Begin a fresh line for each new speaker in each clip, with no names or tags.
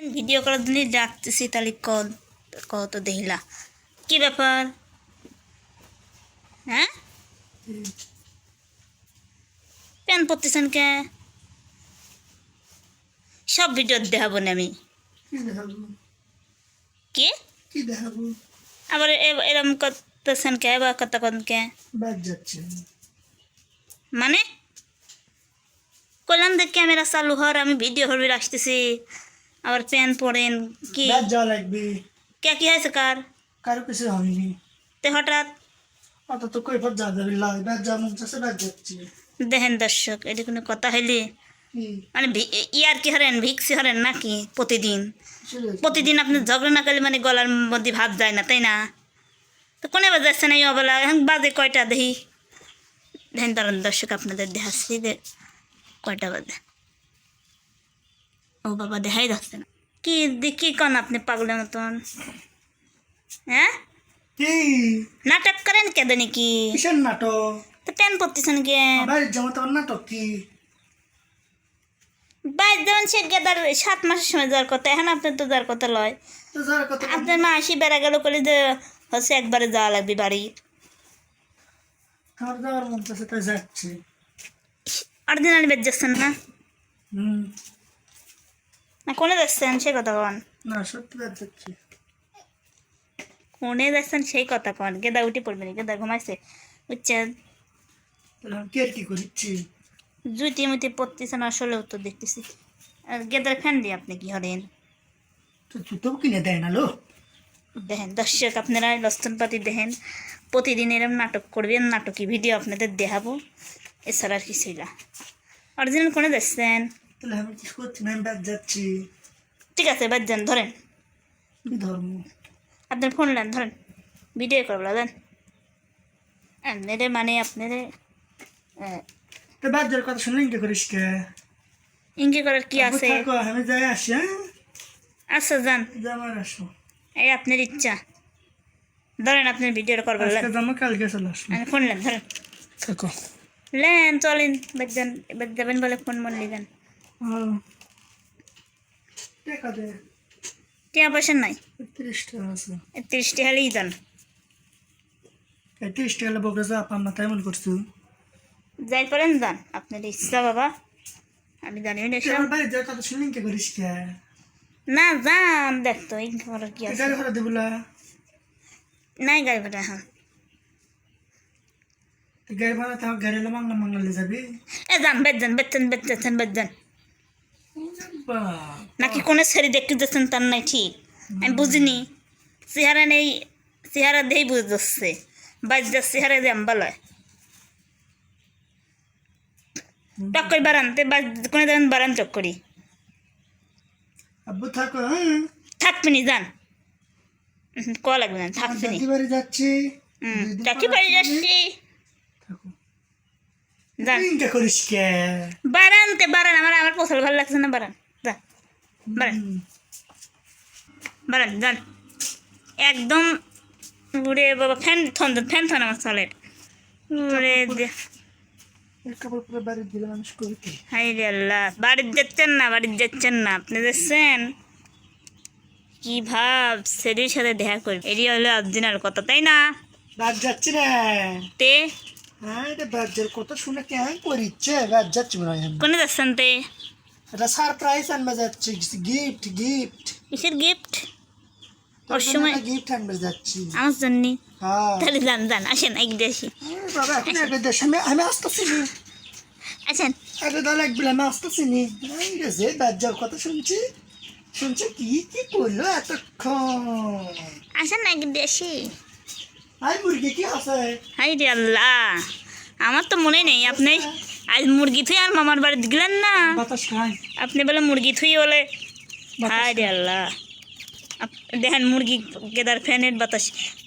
Video করার জন্য ডাকতেছি তাহলে কত দেখিলা। কি ব্যাপার? হ্যাঁ? প্যান পরতেছেন কে? সব ভিডিও দেখাবো না আমি।
কি
আবার এরম করতেছেন কে বা কতক্ষণ কে? মানে? কইলাম দেখ ক্যামেরা চালু হর আমি ভিডিও করবি আসতেছি। আবার প্যান পরেন কি?
যাওয়া লাগবে।
কে কি হয়েছে কার?
কারও কিছু হয়নি।
তে হঠাৎ?
অত তো কৈফত যা যাবে লাই ব্যাগ যা মুখ যাচ্ছে ব্যাগ যাচ্ছে।
দেখেন দর্শক এটা কোনো কথা হইলি মানে ইয়ার কি হরেন ভিক্সি হরেন নাকি প্রতিদিন? প্রতিদিন আপনি ঝগড়া না করলে মানে গলার মধ্যে ভাত যায় না তাই না? তো কোনে বাজাচ্ছে না এই অবেলা? এখন বাজে কয়টা? দেখি। দেখেন দাঁড়ান দর্শক আপনাদের দেখাচ্ছি যে কয়টা বাজে। ও বাবা দেখাই যাচ্ছে না। কি দেখি কন আপনি পাগলের মতন? হ্যাঁ?
কি?
নাটক করেন কেদে নাকি?
কিসের নাটক?
তো প্যান পরতেছেন কে
তোমার নাটক কি?
বাইর যেমন সে গেদার সাত মাসের সময় যাওয়ার কথা এখন আপনার তো যাওয়ার কথা লয়। আপনার মা আসি বেড়া গেল করে যে হচ্ছে একবারে যাওয়া লাগবে বাড়ি।
আমার যাওয়ার মন যাচ্ছে।
অরিজিনাল বেদ যাচ্ছেন না?
হুম।
না কোনে যাচ্ছেন সেই কথা কন?
না সত্যি যাচ্ছে
কোনে যাচ্ছেন সেই কথা কন? গেদা উঠে পড়বে না গেদা ঘুমাইছে। বুঝছেন?
তাহলে আর কি করিচ্ছি
জুতি মুতি পড়তেছেন আসলে উত্তর দেখতেছি। আর গেদার ফ্যান দিয়ে আপনি কি হরেন
তো জুতো কিনে দেয় না লো
দেখেন দর্শক আপনারা লস্তনপাতি দেখেন। প্রতিদিন এরম নাটক করবেন নাটকি ভিডিও আপনাদের দেখাবো। এছাড়া আর কিছুই না। অরিজিনাল কোনে যাচ্ছেন
তাহলে আমি কি করছি? না আমি ব্যাগ যাচ্ছি।
ঠিক আছে বাদ যান ধরেন।
ধর্ম?
আপনার ফোন নেন ধরেন। ভিডিও করব দেন। আপনাদের মানে আপনাদের
তো ব্যাগ যাওয়ার কথা শুনলেন কি করিস কে?
ইঙ্গি করার কি আছে?
আমি যাই আসি হ্যাঁ?
আচ্ছা যান।
জামার আসো।
এই আপনার ইচ্ছা। ধরেন আপনার ভিডিওটা করবেন
কালকে চলে আসব।
ফোন নেন ধরেন।
থাকো।
লেন চলেন বাদ যান এবার যাবেন বলে ফোন মন লিখেন
টাকা দে।
টিয়া পয়সা নাই।
তিরিশ টাকা আছে।
তিরিশটি হলেই
এই তিরিশ টাকা হলে বকে যা পাম না তাই মনে করছ।
যাই পারেন যান। আপনার ইচ্ছা বাবা। আমি জানি না যান দেখতো ইঙ্গি করার কি আছে।
গাড়ি ভাড়া দেবুলা
নাই গাড়ি ভাড়া হ্যাঁ
গাড়ি ভাড়া তো গাড়ি মাংলা মাংলালে যাবি।
এ যান বেদ যান বেচছেন বেদ যাচ্ছেন বেদ যান
বাহ,
নাকি কোনো ছেড়ে দেখতে যাচ্ছেন তার নাই ঠিক? আমি বুঝিনি। চেহারা নেই চেহারা দিয়েই বুঝে যাচ্ছে যার চেহারা দিয়ে আম্বা লয়। টক করে বাড়ান তে কোনো দেবেন বাড়ান চক করি।
আব্বু থাকো হ্যাঁ?
থাকবিনি যান। ক লাগবে না থাকবিনি
বাড়ি যাচ্ছি। দুই দিন
বাড়ি যাচ্ছি।
কে?
বাড়ান আমার আমার পছন্দ ভালো লাগছে না বাড়ান যান বাড়ান। বাড়ান যান একদম উড়ে বাবা ফ্যান থন ফ্যান থন আমার চলের উড়ে দে।
এই কাপড় পরে বাড়ি দিলে মানুষ করি কি
হাই রে আল্লাহ বাড়ির যাচ্ছেন না বাড়ির যাচ্ছেন না আপনি যাচ্ছেন? কি ভাব সেদির সাথে দেখা করি। এটি হলো অরিজিনাল কথা তাই না?
রাত যাচ্ছি রে।
তে?
হ্যাঁ এটা ব্যাগের কথা শুনে কেমন করিচ্ছে? রাত যাচ্ছি মনে হয়।
কোনে যাচ্ছেন তে?
এটা সারপ্রাইজ আনবে যাচ্ছি। গিফট গিফট
কিসের গিফট ওর সময়
গিফট আনবে যাচ্ছি।
আমার জন্য?
হ্যাঁ।
তাহলে যান যান আসেন এক দেশি।
বাবা এখন একটা দেশ। আমি আমি আসতেছি
আসেন।
একটা দল এক বেলা আমি আসতেছি নি। যে ব্যাগ কথা শুনছি শুনছি কি কি করল এতক্ষণ?
আসেন না এক দেশি।
আই মুরগি কি আছে?
হাই রে আল্লাহ। আমার তো মনে নেই আপনি আজ মুরগি থুই আর মামার বাড়িতে গেলেন না। আপনি বলে মুরগি থুই বলে।
বাতাস
হাই রে আল্লাহ। দেখেন মুরগি গেদার ফ্যানের বাতাস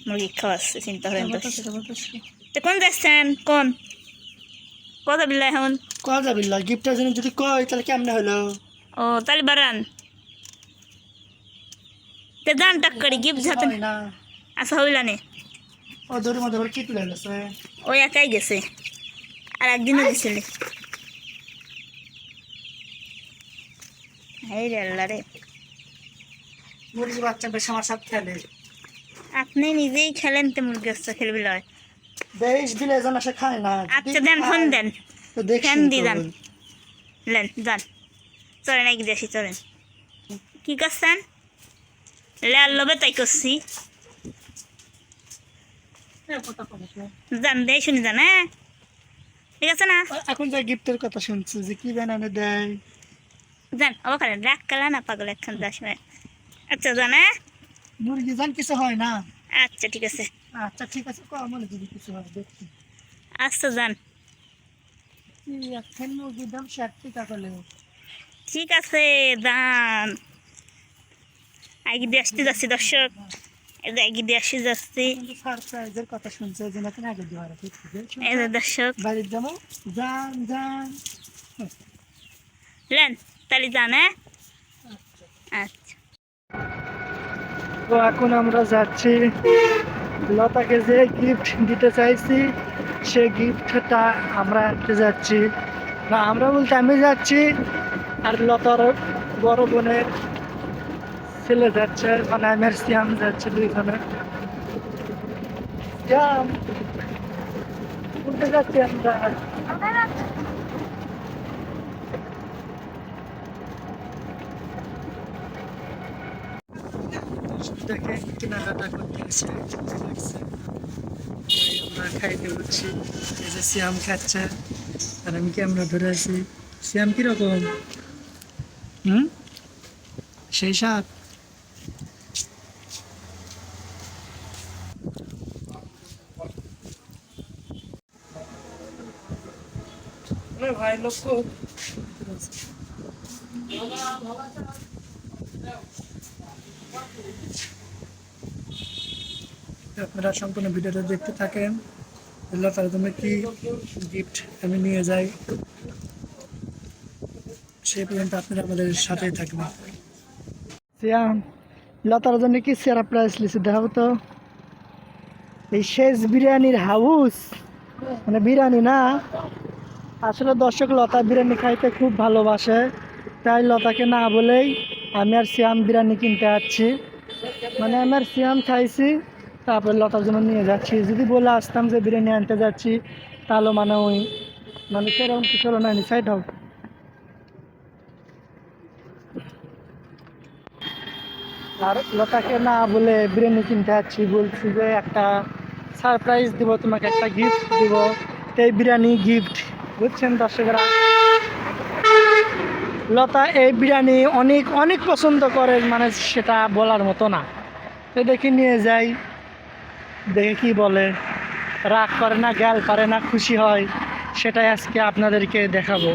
মুরগি খাওয়াচ্ছে চিন্তা করেন তো। কোন যাচ্ছেন? কোন? কথা বিল্লা এখন?
কয়া যাবি লা? গিফটের জন্য যদি কয় তাহলে কেমনে হলো?
ও তাহলে বাড়ান। তে দান টাক করি গিফট হাতে আচ্ছা হইলা নে।
ও দড়ির মধ্যে আবার কি তুলে গেছে?
ওই একাই গেছে। আর একদিনও গেছিল হাই রে আল্লাহ রে।
মুরগি বাচ্চা বেশ আমার সাথে খেলে।
আপনি নিজেই খেলেন তো মুরগি হচ্ছে খেলবি লয়
বেশ দিলে যেন সে খায় না।
আচ্ছা দেন ফোন দেন। ফ্যান দি। দেন। লেন যান চলেন এক দেশি চলেন। কি করছেন? লাল লবে তাই করছি।
হ্যাঁ,
দেয় শুনি হ্যাঁ? ঠিক আছে না?
এখন যা গিফটের কথা শুনছি যে কি বানানো দেয়?
যান অবাক করেন রাগ কালা না পাগল একখান দাস আচ্ছা হ্যাঁ?
মুরগি জান কিছু হয় না?
আচ্ছা ঠিক আছে।
আচ্ছা ঠিক আছে কো আমার যদি কিছু হয়
আচ্ছা যান।
কি একখান মুরগির দাম ষাট টাকা করে
ঠিক আছে যান। আগে আসতে যাচ্ছি দর্শক। এই যে আগে দিয়ে আসতে যাচ্ছি।
সারপ্রাইজের কথা শুনছে যে নাকি আগে দেওয়ার
এই দর্শক।
বাড়ির যাব যান যান।
লেন তাহলে যান হ্যাঁ? আচ্ছা।
তো এখন আমরা যাচ্ছি। লতাকে যে গিফট দিতে চাইছি সে গিফটটা আমরা আনতে যাচ্ছি। না আমরা বলতে আমি যাচ্ছি আর লতার বড় বোনের ছেলে যাচ্ছে মানে আমি আর শ্যাম যাচ্ছে দুইখানে শ্যাম কোথায় যাচ্ছি আমরা। কেনাকাটা আমরা খাচ্ছে। আর আমি সেই সাপ ভাই লোক আপনারা সম্পূর্ণ ভিডিওটা দেখতে থাকেন। আল্লাহ তার জন্য কি গিফট আমি নিয়ে যাই, সেই পর্যন্ত আপনারা আমাদের সাথেই থাকবেন। লতার জন্য কি সেরা প্রাইস লিখে দেখাবো তো। এই শেষ বিরিয়ানির হাউস মানে বিরিয়ানি না আসলে দর্শক লতা বিরিয়ানি খাইতে খুব ভালোবাসে, তাই লতাকে না বলেই আমি আর শ্যাম বিরিয়ানি কিনতে যাচ্ছি। মানে আমি আর শ্যাম খাইছি, তারপর লতার জন্য নিয়ে যাচ্ছি। যদি বলে আসতাম যে বিরিয়ানি আনতে যাচ্ছি, তাহলে মানে ওই মানে সেরকম কিছু হলো না সাইড হোক আর লতাকে না বলে বিরিয়ানি কিনতে যাচ্ছি, বলছি যে একটা সারপ্রাইজ দিব, তোমাকে একটা গিফট দিব। এই বিরিয়ানি গিফট বুঝছেন দর্শকরা? লতা এই বিরিয়ানি অনেক অনেক পছন্দ করে মানে সেটা বলার মতো না। তো দেখি নিয়ে যাই। দেখে কি বলে। রাগ করে না গ্যাল করে না, খুশি হয়, সেটাই আজকে আপনাদেরকে দেখাবো।